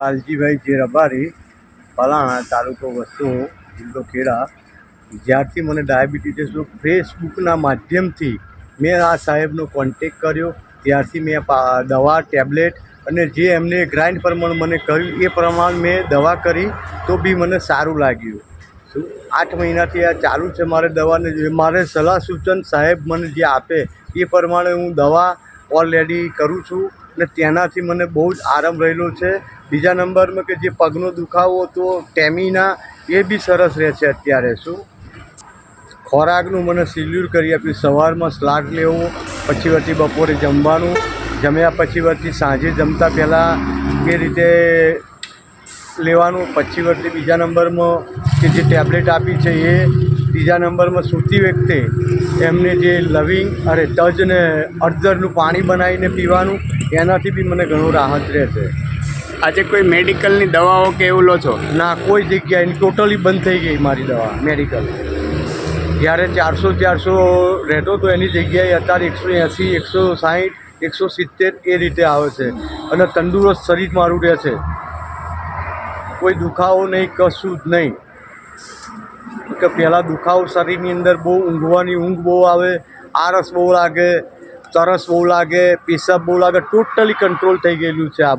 લાલજીભાઈ જે રબારી, પલાણા તાલુકો વસ્તુ, જિલ્લો ખેડા, જ્યારથી મને ડાયાબિટીસનો ફેસબુકના માધ્યમથી મેં આ સાહેબનો કોન્ટેક કર્યો. ત્યારથી મેં દવા, ટેબ્લેટ અને જે એમને ગ્રાઇન્ડ પ્રમાણે મને કહ્યું એ પ્રમાણે મેં દવા કરી, તો બી મને સારું લાગ્યું. શું, આઠ મહિનાથી આ ચાલુ છે મારે દવાને મારે સલાહ સૂચન સાહેબ મને જે આપે, એ પ્રમાણે હું દવા ઓલરેડી કરું છું. ને તેનાથી મને બહુ જ આરામ રહેલો છે. બીજા નંબરમાં કે જે પગનો દુખાવો હતો, ટેમિના, એ બી સરસ રહે છે અત્યારે શું. ખોરાકનું મને શિડ્યુલ કરી આપ્યું સવારમાં સ્લાટ લેવો, પછી વચ્ચે બપોરે જમવાનું. જમ્યા પછી વચ્ચે સાંજે જમતા પહેલાં એ રીતે લેવાનું, પછી વચ્ચે બીજા નંબરમાં કે જે ટેબ્લેટ આપી છે એ ત્રીજા નંબરમાં સૂતી વખતે એમને જે લવિંગ અરે તજ ને અડદરનું પાણી બનાવીને પીવાનું એનાથી બી મને ઘણું રાહત રહે છે. આજે કોઈ મેડિકલની દવાઓ કે એવું લો છો? ના કોઈ જગ્યાએ ટોટલી બંધ થઈ ગઈ મારી દવા મેડિકલ. જ્યારે ચારસો ચારસો રહેતો તો એની જગ્યાએ અત્યારે એકસો એંસી એકસો સાહીઠ એકસો સિત્તેર એ રીતે આવે છે. અને તંદુરસ્ત શરીર મારું રહે છે. કોઈ દુખાવો નહીં કશું જ નહીં. કે પહેલાં દુખાવો શરીરની અંદર બહુ ઊંઘવાની ઊંઘ બહુ આવે, આરસ બહુ લાગે, તરસ બહુ લાગે, પેશાબ બહુ લાગે ટોટલી કંટ્રોલ થઈ ગયેલું છે આ બધું.